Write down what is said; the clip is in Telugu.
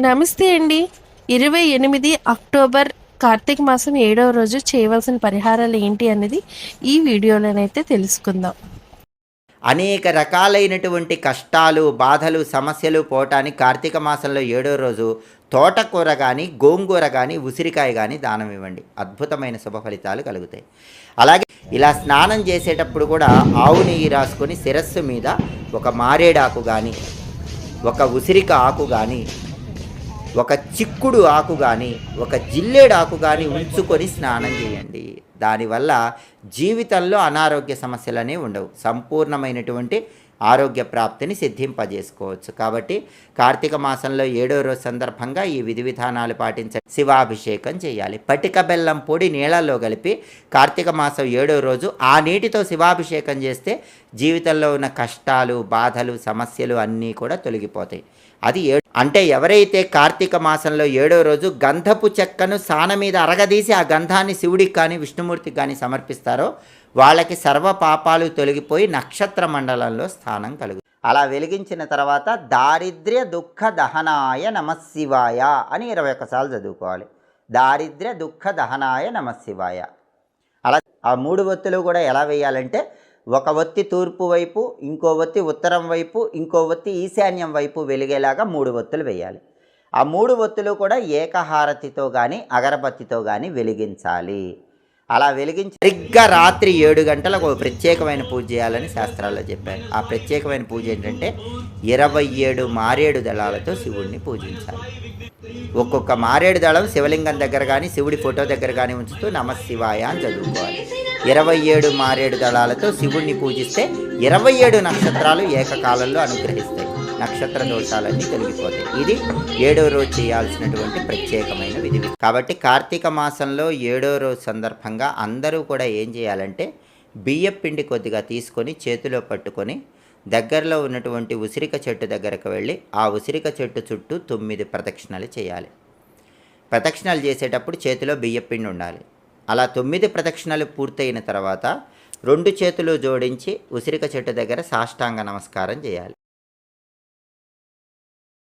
నమస్తే అండి. ఇరవై ఎనిమిది అక్టోబర్ కార్తీక మాసం ఏడవ రోజు చేయవలసిన పరిహారాలు ఏంటి అనేది ఈ వీడియోలోనైతే తెలుసుకుందాం. అనేక రకాలైనటువంటి కష్టాలు బాధలు సమస్యలు పోవటానికి కార్తీక మాసంలో ఏడో రోజు తోటకూర కానీ గోంగూర కానీ ఉసిరికాయ కానీ దానం ఇవ్వండి. అద్భుతమైన శుభ ఫలితాలు కలుగుతాయి. అలాగే ఇలా స్నానం చేసేటప్పుడు కూడా ఆవు నెయ్యి రాసుకొని శిరస్సు మీద ఒక మారేడాకు కానీ ఒక ఉసిరిక ఆకు కానీ ఒక చిక్కుడు ఆకు కానీ ఒక జిల్లేడు ఆకు కానీ ఉంచుకొని స్నానం చేయండి. దానివల్ల జీవితంలో అనారోగ్య సమస్యలనే ఉండవు. సంపూర్ణమైనటువంటి ఆరోగ్య ప్రాప్తిని సిద్ధింపజేసుకోవచ్చు. కాబట్టి కార్తీక మాసంలో ఏడో రోజు సందర్భంగా ఈ విధి విధానాలు పాటించ శివాభిషేకం చేయాలి. పటిక బెల్లం పొడి నీళ్ళల్లో కలిపి కార్తీక మాసం ఏడో రోజు ఆ నీటితో శివాభిషేకం చేస్తే జీవితంలో ఉన్న కష్టాలు బాధలు సమస్యలు అన్నీ కూడా తొలగిపోతాయి. అది అంటే ఎవరైతే కార్తీక మాసంలో ఏడో రోజు గంధపు చెక్కను సాన మీద అరగదీసి ఆ గంధాన్ని శివుడికి కానీ విష్ణుమూర్తికి కానీ సమర్పిస్తారో వాళ్ళకి సర్వ పాపాలు తొలగిపోయి నక్షత్ర మండలంలో స్థానం కలుగు. అలా వెలిగించిన తర్వాత దారిద్ర్య దుఃఖ దహనాయ నమశివాయ అని ఇరవై ఒక్కసార్లు చదువుకోవాలి. దారిద్ర్య దుఃఖ దహనాయ నమశివాయ అలా ఆ మూడు ఒత్తులు కూడా ఎలా వేయాలంటే ఒక ఒత్తి తూర్పు వైపు ఇంకో ఒత్తి ఉత్తరం వైపు ఇంకో ఒత్తి ఈశాన్యం వైపు వెలిగేలాగా మూడు ఒత్తులు వేయాలి. ఆ మూడు ఒత్తులు కూడా ఏకహారతితో కానీ అగరబత్తితో కానీ వెలిగించాలి. అలా వెలిగించి సరిగ్గా రాత్రి ఏడు గంటలకు ఒక ప్రత్యేకమైన పూజ చేయాలని శాస్త్రాల్లో చెప్పారు. ఆ ప్రత్యేకమైన పూజ ఏంటంటే ఇరవై ఏడు మారేడు దళాలతో శివుడిని పూజించాలి. ఒక్కొక్క మారేడు దళం శివలింగం దగ్గర కానీ శివుడి ఫోటో దగ్గర కానీ ఉంచుతూ నమశివాయ అని చదువుకోవాలి. ఇరవై ఏడు మారేడు దళాలతో శివుణ్ణి పూజిస్తే ఇరవై ఏడు నక్షత్రాలు ఏకకాలంలో అనుగ్రహిస్తాయి. నక్షత్ర దోషాలన్నీ తొలగిపోతాయి. ఇది ఏడో రోజు చేయాల్సినటువంటి ప్రత్యేకమైన విధి. కాబట్టి కార్తీక మాసంలో ఏడో రోజు సందర్భంగా అందరూ కూడా ఏం చేయాలంటే బియ్యం పిండి కొద్దిగా తీసుకొని చేతిలో పట్టుకొని దగ్గరలో ఉన్నటువంటి ఉసిరిక చెట్టు దగ్గరకు వెళ్ళి ఆ ఉసిరిక చెట్టు చుట్టూ తొమ్మిది ప్రదక్షిణలు చేయాలి. ప్రదక్షిణలు చేసేటప్పుడు చేతిలో బియ్యం పిండి ఉండాలి. అలా తొమ్మిది ప్రదక్షిణలు పూర్తయిన తర్వాత రెండు చేతులు జోడించి ఉసిరిక చెట్టు దగ్గర సాష్టాంగ నమస్కారం చేయాలి.